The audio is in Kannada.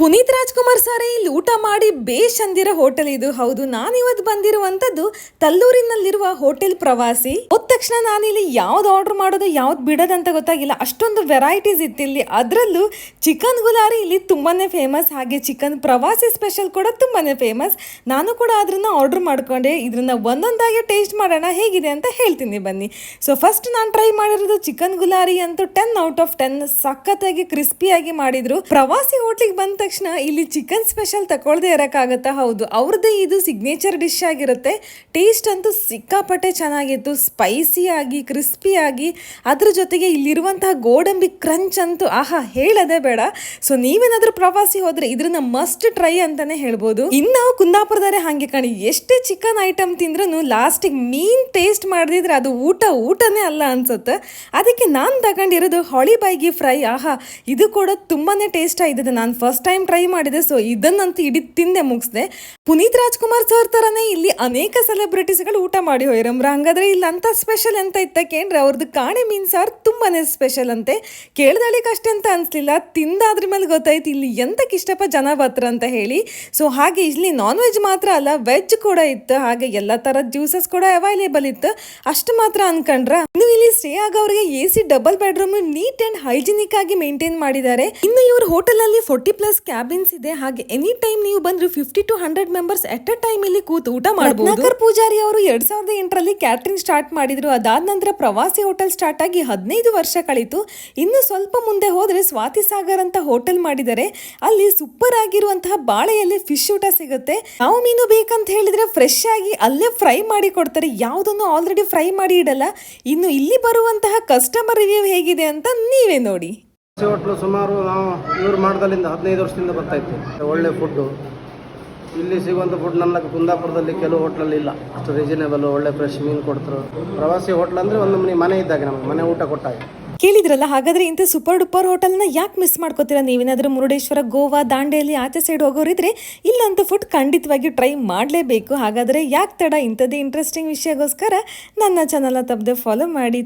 ಪುನೀತ್ ರಾಜ್ಕುಮಾರ್ ಸರ್ ಇಲ್ಲಿ ಊಟ ಮಾಡಿ ಬೇಷ್ ಅಂದಿರೋ ಹೋಟೆಲ್ ಇದು. ಹೌದು, ನಾನಿವತ್ತು ಬಂದಿರುವಂತದ್ದು ತಲ್ಲೂರಿನಲ್ಲಿರುವ ಹೋಟೆಲ್ ಪ್ರವಾಸಿ. ಹೋದ ತಕ್ಷಣ ನಾನಿಲ್ಲಿ ಯಾವ್ದು ಆರ್ಡರ್ ಮಾಡೋದು, ಯಾವ್ದು ಬಿಡೋದಂತ ಗೊತ್ತಾಗಿಲ್ಲ. ಅಷ್ಟೊಂದು ವೆರೈಟೀಸ್ ಇತ್ತು ಇಲ್ಲಿ. ಅದರಲ್ಲೂ ಚಿಕನ್ ಗುಲಾರಿ ಇಲ್ಲಿ ತುಂಬಾನೇ ಫೇಮಸ್ ಹಾಗೆ ಚಿಕನ್ ಪ್ರವಾಸಿ ಸ್ಪೆಷಲ್ ಕೂಡ ತುಂಬಾನೇ ಫೇಮಸ್ ನಾನು ಕೂಡ ಅದನ್ನ ಆರ್ಡರ್ ಮಾಡ್ಕೊಂಡೆ. ಇದನ್ನ ಒಂದೊಂದಾಗಿ ಟೇಸ್ಟ್ ಮಾಡೋಣ, ಹೇಗಿದೆ ಅಂತ ಹೇಳ್ತೀನಿ ಬನ್ನಿ. ಸೊ ಫಸ್ಟ್ ನಾನು ಟ್ರೈ ಮಾಡಿರೋದು ಚಿಕನ್ ಗುಲಾರಿ ಅಂತೂ ಟೆನ್ ಔಟ್ ಆಫ್ ಟೆನ್ ಸಖತ್ತಾಗಿ ಕ್ರಿಸ್ಪಿಯಾಗಿ ಮಾಡಿದ್ರು. ಪ್ರವಾಸಿ ಹೋಟ್ಲಿಗೆ ಬಂದ ತಕ್ಷಣ ಇಲ್ಲಿ ಚಿಕನ್ ಸ್ಪೆಷಲ್ ತಗೊಳ್ದೆ ಇರೋಕ್ಕಾಗತ್ತಾ? ಹೌದು, ಅವ್ರದ್ದೇ ಇದು ಸಿಗ್ನೇಚರ್ ಡಿಶ್ ಆಗಿರುತ್ತೆ. ಟೇಸ್ಟ್ ಅಂತೂ ಸಿಕ್ಕಾಪಟ್ಟೆ ಚೆನ್ನಾಗಿತ್ತು. ಸ್ಪೈಸಿ ಆಗಿ ಕ್ರಿಸ್ಪಿ ಆಗಿ. ಅದ್ರ ಜೊತೆಗೆ ಇಲ್ಲಿರುವಂತಹ ಗೋಡಂಬಿ ಕ್ರಂಚ್ ಅಂತೂ, ಆಹಾ, ಹೇಳದೆ ಬೇಡ. ಸೊ ನೀವೇನಾದ್ರೂ ಪ್ರವಾಸಿ ಹೋದರೆ ಇದ್ರನ್ನ ಮಸ್ಟ್ ಟ್ರೈ ಅಂತಾನೆ ಹೇಳ್ಬೋದು. ಇನ್ನು ಕುಂದಾಪುರದರೆ ಹಾಗೆ ಕಾಣಿ. ಎಷ್ಟೇ ಚಿಕನ್ ಐಟಮ್ ತಿಂದ್ರೂ ಲಾಸ್ಟಿಗೆ ಮೀನ್ ಟೇಸ್ಟ್ ಮಾಡದಿದ್ರೆ ಅದು ಊಟ, ಊಟನೇ ಅಲ್ಲ ಅನ್ಸುತ್ತೆ. ಅದಕ್ಕೆ ನಾನು ತಗೊಂಡಿರೋದು ಹೊಳಿಬಾಯಿಗೆ ಫ್ರೈ ಆಹಾ, ಇದು ಕೂಡ ತುಂಬಾನೇ ಟೇಸ್ಟ್ ಆಗಿದೆ ನಾನು ಫಸ್ಟ್ ಟೈಮ್ ಟ್ರೈ ಮಾಡಿದೆ. ಸೊ ಇದನ್ನಂತೂ ಇಡೀ ತಿಂದೆ ಮುಗಿಸ್ದೆ. ಪುನೀತ್ ರಾಜ್ಕುಮಾರ್ ಸರ್ ತರನೇ ಇಲ್ಲಿ ಅನೇಕ ಸೆಲೆಬ್ರಿಟೀಸ್ಗಳು ಊಟ ಮಾಡಿ ಹೋಯ್ರಮ್ರ ಹಂಗಾದ್ರೆ ಇಲ್ಲಿ ಅಂತ ಸ್ಪೆಷಲ್ ಎಂತ ಇತ್ತ ಕೇಂದ್ರ ಅವ್ರದ್ದು ಕಾಣೆ ಮೀನ್ ಸಾರ್ ತುಂಬಾನೇ ಸ್ಪೆಷಲ್ ಅಂತೆ. ಅಷ್ಟೇ ಅಂತ ಅನ್ಸ್ಲಿಲ್ಲ. ತಿಂದಾದ್ರ ಮೇಲೆ ಗೊತ್ತಾಯ್ತು ಇಲ್ಲಿ ಎಂತಕ್ಕೆ ಇಷ್ಟಪ್ಪ ಜನ ಬತ್ರ ಅಂತ ಹೇಳಿ. ಸೊ ಹಾಗೆ ಇಲ್ಲಿ ನಾನ್ ವೆಜ್ ಮಾತ್ರ ಅಲ್ಲ ವೆಜ್ ಕೂಡ ಇತ್ತು. ಹಾಗೆ ಎಲ್ಲ ತರದ ಜ್ಯೂಸಸ್ ಕೂಡ ಅವೈಲೇಬಲ್ ಇತ್ತು. ಅಷ್ಟು ಮಾತ್ರ ಅನ್ಕೊಂಡ್ರ. ಇನ್ನು ಇಲ್ಲಿ stay ಆಗೋರಿಗೆ A C double bedroom neat and hygienic ಆಗಿ ಮೇಂಟೈನ್ ಮಾಡಿದ್ದಾರೆ. ಇನ್ನು ಇವ್ರ ಹೋಟೆಲ್ ಅಲ್ಲಿ ಫೋರ್ಟಿ ಪ್ಲಸ್ ಕ್ಯಾಬಿನ್ಸ್ ಇದೆ. ಹಾಗೆ ಎನಿ ಟೈಮ್ ನೀವು ಬಂದ್ರು fifty to hundred members at a time ಇಲ್ಲಿ ಕೂತು ಊಟ ಮಾಡಬಹುದು ಪೂಜಾರಿ ಅವರು ಎರಡ್ ಸಾವಿರದ ಎಂಟರಲ್ಲಿ ಕ್ಯಾಟ್ರಿಂಗ್ ಸ್ಟಾರ್ಟ್ ಮಾಡಿದ್ರು. ಅದಾದ ನಂತರ ಪ್ರವಾಸಿ ಹೋಟೆಲ್ ಸ್ಟಾರ್ಟ್ ಆಗಿ ಹದಿನೈದು ವರ್ಷ ಕಳಿತು. ಇನ್ನು ಸ್ವಲ್ಪ ಮುಂದೆ ಹೋದ್ರೆ ಸ್ವಾತಿ ಸಾಗರ್ ಅಂತ ಹೋಟೆಲ್ ಮಾಡಿದರೆ ಅಲ್ಲಿ ಸೂಪರ್ ಆಗಿರುವಂತಹ ಬಾಳೆಯಲ್ಲಿ ಫಿಶ್ ಊಟ ಸಿಗುತ್ತೆ. ನಾವು ಮೀನು ಬೇಕಂತ ಹೇಳಿದ್ರೆ ಫ್ರೆಶ್ ಆಗಿ ಅಲ್ಲೇ ಫ್ರೈ ಮಾಡಿ ಕೊಡ್ತಾರೆ. ಯಾವುದನ್ನು ಆಲ್ರೆಡಿ ಫ್ರೈ ಮಾಡಿ ಇಡಲ್ಲ. ಇನ್ನು ಇಲ್ಲಿ ಬರುವಂತಹ ಕಸ್ಟಮರ್ ರಿವ್ಯೂ ಹೇಗಿದೆ ಅಂತ ನೀವೇ ನೋಡಿ. ಹೋಟ್ಲು ಸುಮಾರು ನಾವು ಇವ್ರು ಮಾಡ್ದಲ್ಲಿಂದ ಹದಿನೈದು ವರ್ಷದಿಂದ ಬರ್ತಾ ಇತ್ತು ಒಳ್ಳೆ ಫುಡ್ಡು ಇಲ್ಲಿ ಸಿಗುವಂಥ ಫುಡ್ ನನ್ನ ಕುಂದಾಪುರದಲ್ಲಿ ಕೆಲವು ಹೋಟ್ಲಲ್ಲಿ ಇಲ್ಲ. ಅಷ್ಟು ರೀಸನೇಬಲ್ ಒಳ್ಳೆ ಫ್ರೆಶ್ ಮೀನು ಕೊಡ್ತಾರೆ. ಪ್ರವಾಸಿ ಹೋಟ್ಲ್ ಅಂದರೆ ಒಂದು ಮನೆ ಮನೆ ಇದ್ದಾಗ ನಮಗೆ, ಮನೆ ಊಟ ಕೊಟ್ಟಾಗ. ಕೇಳಿದ್ರಲ್ಲ, ಹಾಗಾದ್ರೆ ಇಂಥ ಸೂಪರ್ ಡೂಪರ್ ಹೋಟೆಲ್ನ ಯಾಕೆ ಮಿಸ್ ಮಾಡ್ಕೋತೀರಾ ನೀವೇನಾದರೂ ಮುರುಡೇಶ್ವರ, ಗೋವಾ, ದಾಂಡೇಲಿ ಆಚೆ ಸೈಡ್ ಹೋಗೋರಿದ್ರೆ ಇಲ್ಲಂತ ಫುಡ್ ಖಂಡಿತವಾಗಿ ಟ್ರೈ ಮಾಡಲೇಬೇಕು. ಹಾಗಾದ್ರೆ ಯಾಕೆ ತಡ ಇಂಥದ್ದೇ ಇಂಟ್ರೆಸ್ಟಿಂಗ್ ವಿಷಯಗೋಸ್ಕರ ನನ್ನ ಚಾನಲ್ನ ತಪ್ಪದೆ ಫಾಲೋ ಮಾಡಿ.